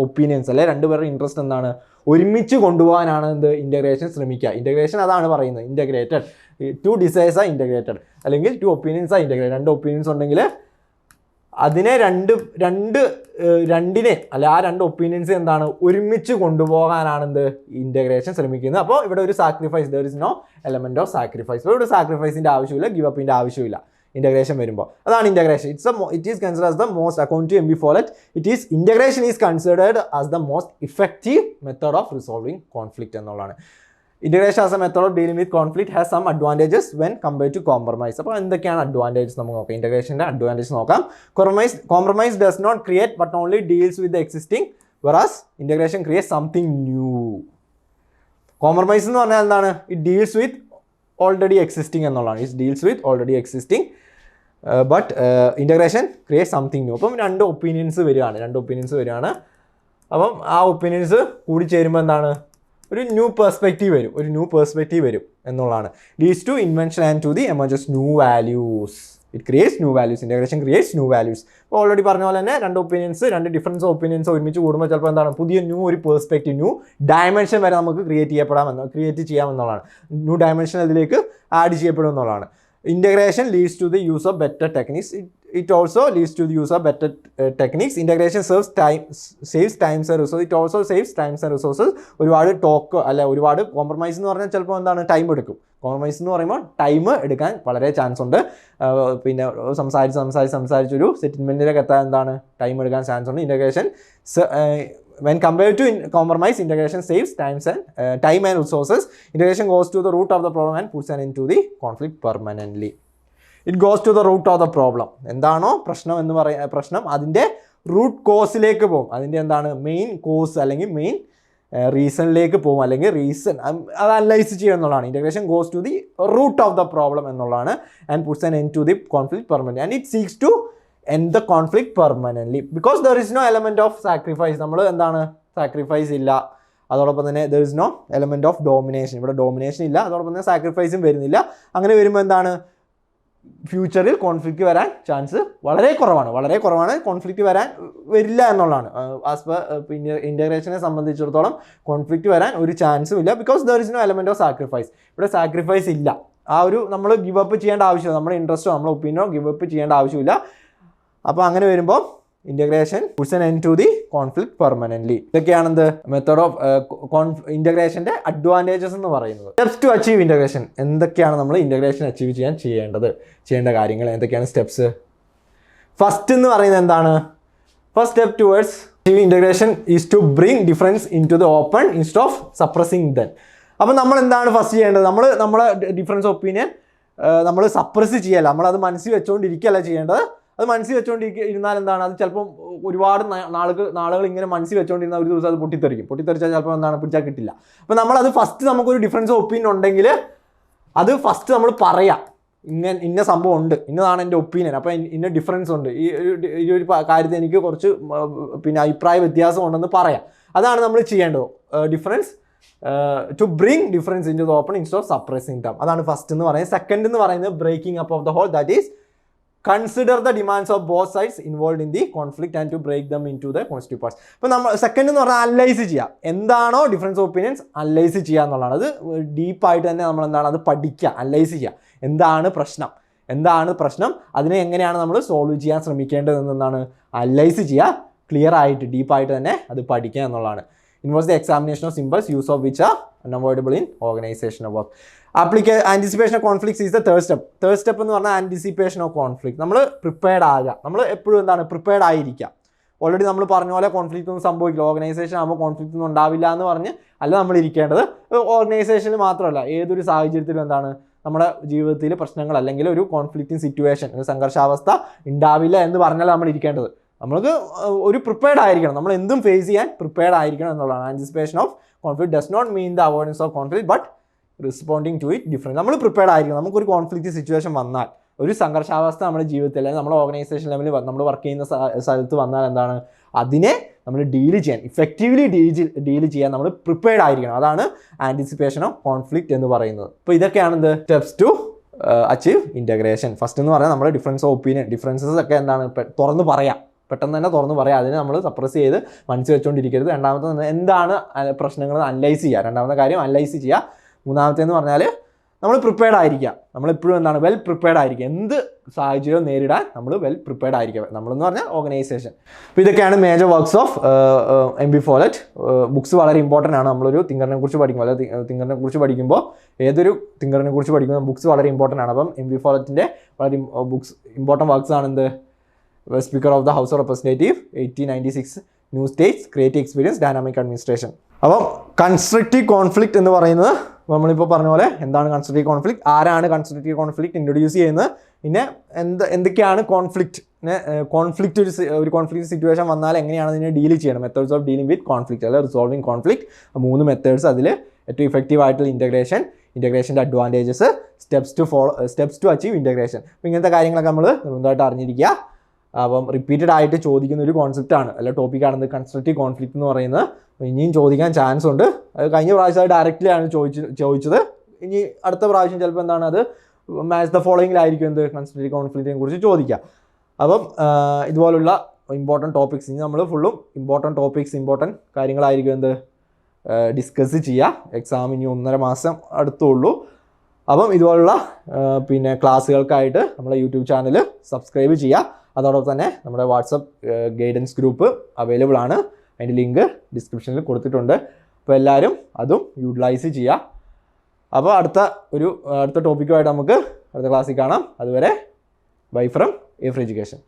ഒപ്പീനിയൻസ് അല്ലെ? രണ്ടുപേരുടെ ഇൻട്രസ്റ്റ് എന്താണ്? ഒരുമിച്ച് കൊണ്ടുപോകാനാണ് എന്ത് ഇന്റഗ്രേഷൻ ശ്രമിക്കുക. ഇന്റഗ്രേഷൻ അതാണ് പറയുന്നത്. Integrated to desires are integrated അല്ലെങ്കിൽ ടു ഒപ്പീനിയൻസ് ആ ഇന്റഗ്രേറ്റഡ് രണ്ട് ഒപ്പീനിയൻസ് ഉണ്ടെങ്കിൽ അതിനെ രണ്ട് രണ്ട് രണ്ടിനെ അല്ല ആ രണ്ട് ഒപ്പീനിയൻസ് എന്താണ്? ഒരുമിച്ച് കൊണ്ടുപോകാനാണ് എന്ത്? ഇന്റഗ്രേഷൻ ശ്രമിക്കുന്നത്. അപ്പോൾ ഇവിടെ ഒരു sacrifice there is no element of sacrifice ഇവിടെ സാക്രിഫൈസിന്റെ ആവശ്യമില്ല. ഗിവ് ആവശ്യമില്ല. ഇന്റഗ്രേഷൻ വരുമ്പോൾ അതാണ് integration it's it is consider as the most account to M B Follett it is integration is considered as the most effective method of resolving conflict എന്നുള്ളതാണ്. Integration as a method of dealing with conflict has some advantages when compare to compromise അപ്പോൾ എന്തൊക്കെയാണ് advantages നമുക്ക് നോക്കാം. ഇന്റഗ്രേഷന്റെ advantage നോക്കാം. Compromise compromise does not create but only deals with the existing whereas integration create something new compromise എന്ന് പറഞ്ഞാൽ എന്താണ്? It deals with already existing എന്നുള്ളതാണ്. It deals with already existing but integration create something new അപ്പം രണ്ട് opinions വരികയാണ്. രണ്ട് opinions വരികയാണ്. അപ്പം ആ ഒപ്പീനിയൻസ് കൂടി ചേരുമ്പോൾ എന്താണ്? ഒരു ന്യൂ പെർസ്പെക്റ്റീവ് വരും. ഒരു ന്യൂ പെർസ്പെക്റ്റീവ് വരും എന്നുള്ളതാണ്. Leads to invention and to the emergence new values it creates new values integration creates new values അപ്പോൾ ഓൾറെഡി പറഞ്ഞ പോലെ തന്നെ രണ്ട് ഒപ്പീനിയൻസ് രണ്ട് ഡിഫറൻസ് ഒപ്പീനിയൻസ് ഒരുമിച്ച് കൂടുമ്പോൾ ചിലപ്പോൾ എന്താണ് പുതിയ ന്യൂ ഒരു പെർസ്പെക്റ്റീവ് ന്യൂ ഡയമെൻഷൻ വരെ നമുക്ക് ക്രിയേറ്റ് ചെയ്യപ്പെടാമെന്ന് ക്രിയേറ്റ് ചെയ്യാമെന്നുള്ളതാണ് ന്യൂ ഡയമെൻഷൻ അതിലേക്ക് ആഡ് ചെയ്യപ്പെടും എന്നുള്ളതാണ്. Leads to the use of better techniques. It, also leads to the use of better uh, techniques integration serves time saves times and resources it also saves times and resources ഒരുപാട് talk അല്ല ഒരുപാട് compromise എന്ന് പറഞ്ഞാൽ ചിലപ്പോൾ എന്താണ് time എടുക്കും compromise എന്ന് പറയുമ്പോൾ ടൈം എടുക്കാൻ വളരെ ചാൻസ് ഉണ്ട് പിന്നെ സംസാരിച്ച് സംസാരിച്ച് സംസാരിച്ചൊരു സെറ്റിൽമെന്റിലേക്ക് എത്താൻ എന്താണ് ടൈം എടുക്കാൻ ചാൻസ് ഉണ്ട് integration when compared to in compromise integration saves times and uh, time and resources integration goes to the root of the problem and puts an end to the conflict permanently it goes to the root of the problem എന്താണോ പ്രശ്നം എന്ന് പറയുക പ്രശ്നം അതിന്റെ root കോസിലേക്ക് പോകും. അതിന്റെ എന്താണ്? Main cause അല്ലെങ്കിൽ മെയിൻ റീസണിലേക്ക് പോകും. അല്ലെങ്കിൽ റീസൺ അത് അനലൈസ് ചെയ്യുക എന്നുള്ളതാണ്. Integration goes to the root of the problem എന്നുള്ളതാണ്. And puts an end to the conflict permanent and it seeks to end the conflict permanently because there is no element of sacrifice നമ്മൾ എന്താണ്? Sacrifice ഇല്ല. അതോടൊപ്പം തന്നെ there is no element of domination ഇവിടെ domination ഇല്ല. അതോടൊപ്പം തന്നെ സാക്രിഫൈസും വരുന്നില്ല. അങ്ങനെ വരുമ്പോൾ എന്താണ്? ഫ്യൂച്ചറിൽ കോൺഫ്ലിക്റ്റ് വരാൻ ചാൻസ് വളരെ കുറവാണ്. വളരെ കുറവാണ് കോൺഫ്ലിക്റ്റ് വരാൻ വരില്ല എന്നുള്ളതാണ്. ആസ് പെർ പിന്നെ ഇന്റഗ്രേഷനെ സംബന്ധിച്ചിടത്തോളം കോൺഫ്ലിക്റ്റ് വരാൻ ഒരു ചാൻസും ഇല്ല because there is no element of sacrifice ഇവിടെ സാക്രിഫൈസ് ഇല്ല. ആ ഒരു നമ്മൾ ഗിവ് അപ്പ് ചെയ്യേണ്ട ആവശ്യമില്ല. നമ്മുടെ ഇൻട്രസ്റ്റോ നമ്മുടെ ഒപ്പീനിയനോ ഗിവ് അപ്പ് ചെയ്യേണ്ട ആവശ്യമില്ല. അപ്പോൾ അങ്ങനെ വരുമ്പോൾ integration puts end to the conflict permanently ഇതൊക്കെയാണെന്ത്? Method of ഇന്റഗ്രേഷന്റെ അഡ്വാന്റേജസ് എന്ന് പറയുന്നത്. സ്റ്റെപ്സ് ടു അച്ചീവ് ഇന്റഗ്രേഷൻ എന്തൊക്കെയാണ് നമ്മൾ ഇന്റഗ്രേഷൻ അച്ചീവ് ചെയ്യാൻ ചെയ്യേണ്ടത്? ചെയ്യേണ്ട കാര്യങ്ങൾ എന്തൊക്കെയാണ് സ്റ്റെപ്സ് ഫസ്റ്റ് എന്ന് പറയുന്നത് എന്താണ്? First step towards integration is to bring difference into the open instead of suppressing them അപ്പം നമ്മൾ എന്താണ് ഫസ്റ്റ് ചെയ്യേണ്ടത്? നമ്മൾ നമ്മളെ ഡിഫറൻസ് ഒപ്പീനിയൻ നമ്മൾ സപ്രസ് ചെയ്യല്ല. നമ്മളത് മനസ്സിൽ വെച്ചുകൊണ്ടിരിക്കുകയല്ല ചെയ്യേണ്ടത്. അത് മനസ്സിൽ വെച്ചുകൊണ്ടിരിക്കുക ഇരുന്നാൽ എന്താണ് അത് ചിലപ്പം ഒരുപാട് നാളുകൾ നാളുകൾ ഇങ്ങനെ മനസ്സിൽ വെച്ചുകൊണ്ടിരുന്ന ഒരു ദിവസം അത് പൊട്ടിത്തെറിക്കും. പൊട്ടിത്തെറിച്ചാൽ ചിലപ്പോൾ എന്താണ്? പിടിച്ചാൽ കിട്ടില്ല. അപ്പം അത് ഫസ്റ്റ് നമുക്കൊരു ഡിഫറൻസ് ഒപ്പീനിയൻ ഉണ്ടെങ്കിൽ അത് ഫസ്റ്റ് നമ്മൾ പറയാം. ഇന്ന ഇന്ന സംഭവം ഉണ്ട്. ഇന്നതാണ് എന്റെ ഒപ്പീനിയൻ അപ്പോൾ ഇന്ന ഡിഫറൻസ് ഉണ്ട്. ഈ ഒരു ഈ ഒരു കാര്യത്തിൽ എനിക്ക് കുറച്ച് പിന്നെ അഭിപ്രായ വ്യത്യാസം ഉണ്ടെന്ന് പറയാം. അതാണ് നമ്മൾ ചെയ്യേണ്ടത്. Difference to bring difference into the open instead suppressing them അതാണ് ഫസ്റ്റ് എന്ന് പറയുന്നത്. സെക്കൻഡ് എന്ന് പറയുന്നത് breaking up of the whole that is consider the demands of both sides involve in the conflict and to break them into the constituent parts അപ്പോൾ നമ്മൾ second എന്ന് പറഞ്ഞാൽ analyse ചെയ്യാം എന്താണോ ഡിഫറൻസ് ഓപ്പീനിയൻസ് അനലൈസ് ചെയ്യുക എന്നുള്ളതാണ്. അത് ഡീപ്പായിട്ട് തന്നെ നമ്മൾ എന്താണ് അത് പഠിക്കുക അനലൈസ് ചെയ്യുക. എന്താണ് പ്രശ്നം? എന്താണ് പ്രശ്നം? അതിനെ എങ്ങനെയാണ് നമ്മൾ സോൾവ് ചെയ്യാൻ ശ്രമിക്കേണ്ടത് എന്നാണ് അനലൈസ് ചെയ്യുക. ക്ലിയർ ആയിട്ട് ഡീപ്പായിട്ട് തന്നെ അത് പഠിക്കുക എന്നുള്ളതാണ്. Involves the examination of simples use of which are unavoidable in organisation of work ആപ്ലിക്കേ anticipation of conflicts is the third step third step എന്ന് പറഞ്ഞാൽ ആന്റിസിപ്പേഷൻ ഓഫ് കോൺഫ്ലിക്ട് നമ്മൾ പ്രിപ്പയർഡ് ആകുക. നമ്മൾ എപ്പോഴും എന്താണ്? പ്രിപ്പയർഡ് ആയിരിക്കുക. ഓൾറെഡി നമ്മൾ പറഞ്ഞ പോലെ കോൺഫ്ലിക്റ്റ് ഒന്നും സംഭവിക്കില്ല. ഓർഗനൈസേഷൻ ആകുമ്പോൾ കോൺഫ്ലിക്റ്റ് ഒന്നും ഉണ്ടാവില്ല എന്ന് പറഞ്ഞ് അല്ല നമ്മൾ ഇരിക്കേണ്ടത്. ഓർഗനൈസേഷനിൽ മാത്രമല്ല ഏതൊരു സാഹചര്യത്തിലും എന്താണ്? നമ്മുടെ ജീവിതത്തിൽ പ്രശ്നങ്ങൾ അല്ലെങ്കിൽ ഒരു കോൺഫ്ലിക്റ്റിംഗ് സിറ്റുവേഷൻ ഒരു സംഘർഷാവസ്ഥ ഉണ്ടാവില്ല എന്ന് പറഞ്ഞാൽ നമ്മൾ ഇരിക്കേണ്ടത്. നമ്മൾക്ക് ഒരു പ്രിപ്പയർഡ് ആയിരിക്കണം. നമ്മൾ എന്തും ഫേസ് ചെയ്യാൻ പ്രിപ്പയർഡ് ആയിരിക്കണം എന്നുള്ളതാണ്. Anticipation of conflict does not mean the avoidance of conflict but responding to it different നമ്മൾ പ്രിപ്പയർഡ് ആയിരിക്കും നമുക്കൊരു കോൺഫ്ലിക്റ്റ് സിറ്റുവേഷൻ വന്നാൽ ഒരു സംഘർഷാവസ്ഥ നമ്മുടെ ജീവിതത്തിൽ അല്ലെങ്കിൽ നമ്മുടെ ഓർഗനൈസേഷൻ ലെവലിൽ നമ്മൾ വർക്ക് ചെയ്യുന്ന സ്ഥലത്ത് വന്നാൽ എന്താണ്? അതിനെ നമ്മൾ ഡീൽ ചെയ്യാൻ ഇഫക്റ്റീവ്ലി ഡീൽ ഡീൽ ചെയ്യാൻ നമ്മൾ പ്രിപ്പയർഡ് ആയിരിക്കണം. അതാണ് ആന്റിസിപ്പേഷൻ ഓഫ് കോൺഫ്ലിക്റ്റ് എന്ന് പറയുന്നത്. അപ്പോൾ ഇതൊക്കെയാണ് എന്ത്? Steps to achieve integration first എന്ന് പറഞ്ഞാൽ നമ്മുടെ ഡിഫറൻസ് ഓഫ് ഒപ്പീനിയൻ ഡിഫറൻസസ് ഒക്കെ എന്താണ്? തുറന്ന് പറയാം. പെട്ടെന്ന് തന്നെ തുറന്ന് പറയാം. അതിനെ നമ്മൾ സപ്രസ് ചെയ്ത് മനസ്സിൽ വെച്ചുകൊണ്ടിരിക്കരുത് രണ്ടാമത്തെ എന്താണ് പ്രശ്നങ്ങൾ അനലൈസ് ചെയ്യുക. രണ്ടാമത്തെ കാര്യം അനലൈസ് ചെയ്യുക. മൂന്നാമത്തെ എന്ന് പറഞ്ഞാൽ നമ്മൾ പ്രിപ്പയർഡ് ആയിരിക്കുക നമ്മളെപ്പോഴും എന്താണ് വെൽ പ്രിപ്പയർഡ് ആയിരിക്കുക എന്ത് സാഹചര്യവും നേരിടാൻ നമ്മൾ വെൽ പ്രിപ്പയർഡ് ആയിരിക്കുക നമ്മളെന്ന് പറഞ്ഞാൽ ഓർഗനൈസേഷൻ അപ്പോൾ ഇതൊക്കെയാണ് major works of M B Follett books വളരെ ഇമ്പോർട്ടന്റ് ആണ്. നമ്മളൊരു തിങ്കറിനെ കുറിച്ച് പഠിക്കുമ്പോൾ അല്ലെങ്കിൽ തിങ്കറിനെ കുറിച്ച് പഠിക്കുമ്പോൾ ഏതൊരു തിങ്കറിനെ കുറിച്ച് പഠിക്കുമ്പോൾ ബുക്സ് വളരെ ഇമ്പോർട്ടന്റ് ആണ്. അപ്പം എം ബി ഫോലറ്റിന്റെ വളരെ ബുക്സ് ഇമ്പോർട്ടന്റ് വർക്ക്സ് ആണ് speaker of the house of representative eighteen ninety six new states creative experience dynamic administration അപ്പം കൺസ്ട്രക്റ്റീവ് കോൺഫ്ലിക്റ്റ് എന്ന് പറയുന്നത് നമ്മളിപ്പോൾ പറഞ്ഞ പോലെ എന്താണ് കൺസ്ട്രക്റ്റീവ് കോൺഫ്ലിക്റ്റ് ആരാണ് കൺസ്ട്രക്റ്റീവ് കോൺഫ്ലിക്റ്റ് ഇൻട്രൊഡ്യൂസ് ചെയ്യുന്നത്? പിന്നെ എന്ത് എന്തൊക്കെയാണ് കോൺഫ്ലിക്റ്റ് കോൺഫ്ലിക്റ്റ് ഒരു ഒരു കോൺഫ്ലിക്റ്റ് സിറ്റുവേഷൻ വന്നാൽ എങ്ങനെയാണ് അതിനെ ഡീൽ ചെയ്യണം? Methods of dealing with conflict അല്ലെങ്കിൽ റിസോൾവിങ് കോൺഫ്ലിക്റ്റ് മൂന്ന് മെത്തേഡ്സ് അതിൽ ഏറ്റവും ഇഫക്റ്റീവ് ആയിട്ടുള്ള ഇന്റഗ്രേഷൻ ഇന്റഗ്രേഷന്റെ advantages steps to follow steps to achieve integration അപ്പോൾ ഇങ്ങനത്തെ കാര്യങ്ങളൊക്കെ നമ്മൾ നിർബന്ധമായിട്ട് അറിഞ്ഞിരിക്കുക. അപ്പം റിപ്പീറ്റഡ് ആയിട്ട് ചോദിക്കുന്ന ഒരു കോൺസെപ്റ്റാണ് അല്ല ടോപ്പിക്കാണെന്ന് കൺസ്ട്രക്റ്റീവ് കോൺഫ്ലിക്റ്റ് എന്ന് പറയുന്നത്. ഇനിയും ചോദിക്കാൻ ചാൻസ് ഉണ്ട്. അത് കഴിഞ്ഞ പ്രാവശ്യം അത് ഡയറക്റ്റ്ലി ആണ് ചോദിച്ച് ചോദിച്ചത്. ഇനി അടുത്ത പ്രാവശ്യം ചിലപ്പോൾ എന്താണ് അത്? മാച്ച് ദ ഫോളോയിങ്ങിലായിരിക്കും എന്ത്? കൺസ്ട്രക്റ്റീവ് കോൺഫ്ലിക്റ്റിനെ കുറിച്ച് ചോദിക്കുക. അപ്പം ഇതുപോലുള്ള ഇമ്പോർട്ടന്റ് ടോപ്പിക്സ് ഇനി നമ്മൾ ഫുള്ളും ഇമ്പോർട്ടന്റ് ടോപ്പിക്സ് ഇമ്പോർട്ടന്റ് കാര്യങ്ങളായിരിക്കും എന്ത്? ഡിസ്കസ് ചെയ്യുക. എക്സാം ഇനി ഒന്നര മാസം അടുത്തുള്ളൂ. അപ്പം ഇതുപോലുള്ള പിന്നെ ക്ലാസ്സുകൾക്കായിട്ട് നമ്മളെ യൂട്യൂബ് ചാനൽ സബ്സ്ക്രൈബ് ചെയ്യുക. അതോടൊപ്പം തന്നെ നമ്മുടെ വാട്സപ്പ് ഗൈഡൻസ് ഗ്രൂപ്പ് അവൈലബിൾ ആണ്. അതിന്റെ ലിങ്ക് ഡിസ്ക്രിപ്ഷനിൽ കൊടുത്തിട്ടുണ്ട്. അപ്പോൾ എല്ലാവരും അതും യൂട്ടിലൈസ് ചെയ്യുക. അപ്പോൾ അടുത്ത ഒരു അടുത്ത ടോപ്പിക്കുമായിട്ട് നമുക്ക് അടുത്ത ക്ലാസ്സിൽ കാണാം. അതുവരെ bye from a free education